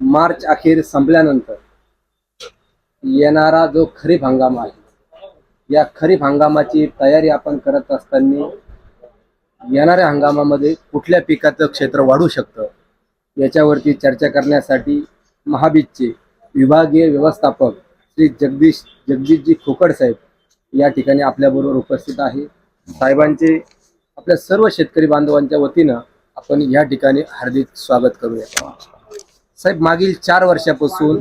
मार्च अखेर संपल्यानंतर येणारा जो खरीप हंगाम आहे या खरीप हंगामाची तयारी आपण करत असताना येणाऱ्या हंगामामध्ये कुठल्या पिकाचं क्षेत्र वाढू शकतं याच्यावरती चर्चा करण्यासाठी महाबीजचे विभागीय व्यवस्थापक श्री जगदीश जगदीशजी खोकड साहेब या ठिकाणी आपल्याबरोबर उपस्थित आहे. साहेबांचे आपल्या सर्व शेतकरी बांधवांच्या वतीनं आपण या ठिकाणी हार्दिक स्वागत करूया. साहेब मागील चार वर्षापासून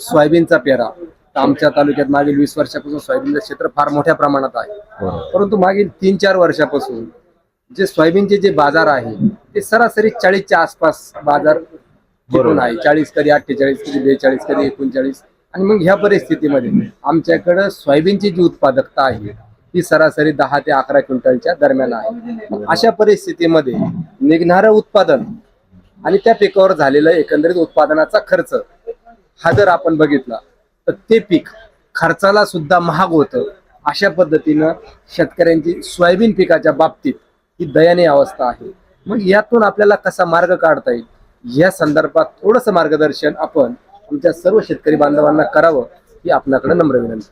सोयाबीनचा पेरा. आमच्या तालुक्यात मागील वीस वर्षापासून सोयाबीनचं क्षेत्र फार मोठ्या प्रमाणात आहे. परंतु मागील तीन चार वर्षापासून जे सोयाबीनचे जे बाजार आहे ते सरासरी चाळीसच्या आसपास बाजार आहे. चाळीस कधी अठ्ठेचाळीस कधी बेचाळीस कधी एकोणचाळीस. आणि मग ह्या परिस्थितीमध्ये आमच्याकडं सोयाबीनची जी उत्पादकता आहे ती सरासरी दहा ते अकरा क्विंटलच्या दरम्यान आहे. अशा परिस्थितीमध्ये निघणारं उत्पादन आणि त्या पिकावर झालेला एकंदरीत उत्पादनाचा खर्च हा जर आपण बघितला तर ते पीक खर्चाला सुद्धा महाग होतं. अशा पद्धतीनं शेतकऱ्यांची सोयाबीन पिकाच्या बाबतीत ही दयनीय अवस्था आहे. मग यातून आपल्याला कसा मार्ग काढता येईल? या संदर्भात थोडंसं मार्गदर्शन आपण आमच्या सर्व शेतकरी बांधवांना करावं ही आपल्याकडे नम्र विनंती.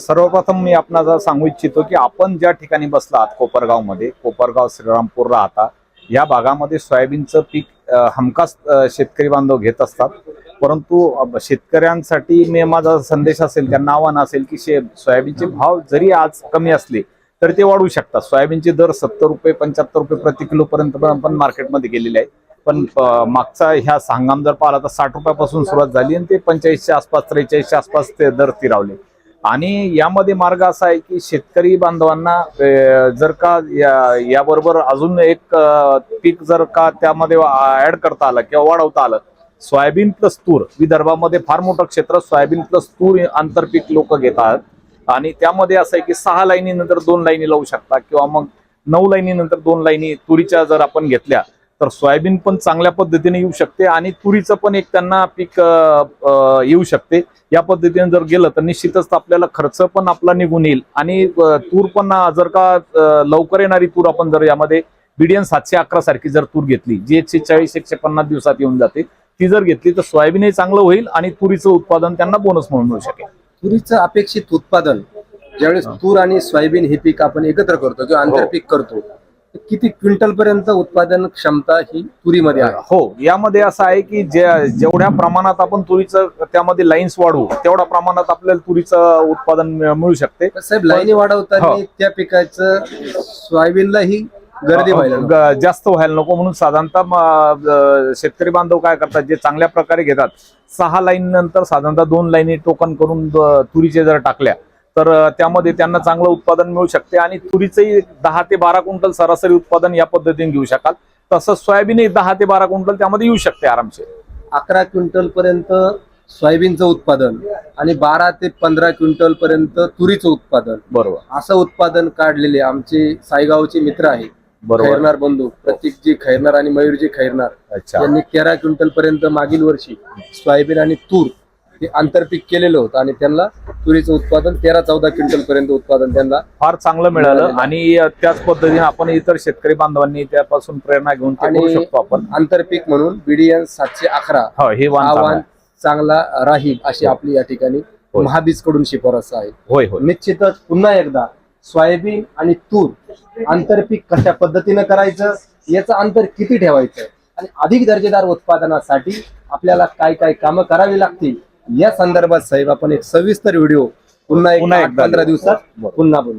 सर्वप्रथम मी आपणाला सांगू इच्छितो की आपण ज्या ठिकाणी बसला आहात कोपरगाव कोपरगाव श्रीरामपूर राहता या भागामध्ये सोयाबीनचं पीक हमखास शेतकरी बांधव घेत असतात. परंतु शेतकऱ्यांसाठी मी माझा संदेश असेल त्यांना आव्हान असेल की शे सोयाबीनचे भाव जरी आज कमी असले तर ते वाढू शकतात. सोयाबीनचे दर सत्तर रुपये पंच्याहत्तर रुपये प्रति किलोपर्यंत पण पण मार्केटमध्ये गेलेले आहे. पण मागचा ह्या हंगाम जर पाहिला तर साठ रुपयापासून सुरुवात झाली आणि ते पंचेचाळीसच्या आसपास त्रेचाळीसच्या आसपास ते दर स्थिरावले. आणि यामध्ये मार्ग असा आहे की शेतकरी बांधवांना जर का या अजून एक पीक जर का त्यामध्ये ऍड करता आलं किंवा वाढवता आलं सोयाबीन प्लस तूर विदर्भामध्ये फार मोठं क्षेत्र सोयाबीन प्लस तूर आंतरपीक लोक घेतात आणि त्यामध्ये असं आहे की सहा लाईनी नंतर दोन लाईनी लावू शकता किंवा मग नऊ लाईनी नंतर दोन लाईनी तुरीच्या जर आपण घेतल्या तर सोयाबीन पण चांगल्या पद्धतीने येऊ शकते आणि तुरीचं पण एक त्यांना पीक येऊ शकते. या पद्धतीने जर गेलं तर निश्चितच आपल्याला खर्च पण आपला निघून येईल. आणि तूर पण जर का लवकर येणारी तूर आपण जर यामध्ये बीडीएन सातशे अकरा सारखी जर तूर घेतली जी एकशे चाळीस एकशे पन्नास दिवसात येऊन जाते ती जर घेतली तर सोयाबीनही चांगलं होईल आणि तुरीचं उत्पादन त्यांना बोनस म्हणून मिळू शकेल. तुरीचं अपेक्षित उत्पादन ज्यावेळेस तूर आणि सोयाबीन हे पीक आपण एकत्र करतो किंवा आंतरपीक करतो किती क्विंटल पर्यंत उत्पादन क्षमता ही तुरीमध्ये आहे? हो यामध्ये असं आहे की जे जेवढ्या प्रमाणात आपण तुरीचं त्यामध्ये लाईन्स वाढवू तेवढ्या प्रमाणात आपल्याला तुरीचं उत्पादन मिळ- शकते. साहेब लाईनी वाढवताना हो. त्या पिकाचं सोयाबीनलाही गर्दी व्हायला जास्त व्हायला नको म्हणून साधारणतः शेतकरी बांधव काय करतात जे चांगल्या प्रकारे घेतात सहा लाईन नंतर साधारणतः दोन लाईनी टोकन करून तुरीचे जर टाकल्या तर त्यामध्ये त्यांना चांगलं उत्पादन मिळू शकते आणि तुरीचंही दहा ते बारा क्विंटल सरासरी उत्पादन या पद्धतीने घेऊ शकाल. तसंच सोयाबीनही दहा ते बारा क्विंटल त्यामध्ये येऊ शकते आरामशीर. अकरा क्विंटल पर्यंत सोयाबीनचं उत्पादन आणि बारा ते पंधरा क्विंटल पर्यंत तुरीचं उत्पादन. बरोबर. असं उत्पादन काढलेले आमचे सायगावचे मित्र आहेत. बरोबर. खैरनार बंधू प्रतीकजी खैरनार आणि मयूरजी खैरनार. अच्छा. यांनी तेरा क्विंटल पर्यंत मागील वर्षी सोयाबीन आणि तूर हे आंतरपीक केलेलं होतं आणि त्यांना तुरीचं उत्पादन तेरा चौदा क्विंटल पर्यंत उत्पादन त्यांना फार चांगलं मिळालं. आणि त्याच पद्धतीने आपण इतर शेतकरी बांधवांनी त्यापासून प्रेरणा घेऊन आणि शकतो आपण आंतरपीक म्हणून बीडीएन सातशे अकरा हो हे चांगलं आव्हान. चांगला राहील अशी आपली या ठिकाणी होय. महाबीजकडून शिफारस आहे होय होय निश्चितच पुन्हा एकदा सोयाबीन आणि तूर आंतरपीक कशा पद्धतीनं करायचं याचं अंतर किती ठेवायचं आणि अधिक दर्जेदार उत्पादनासाठी आपल्याला काय काय कामं करावी लागतील या संदर्भात साहेब आपण एक सविस्तर व्हिडिओ पुन्हा एक पंधरा. दिवसात. पुन्हा बोलू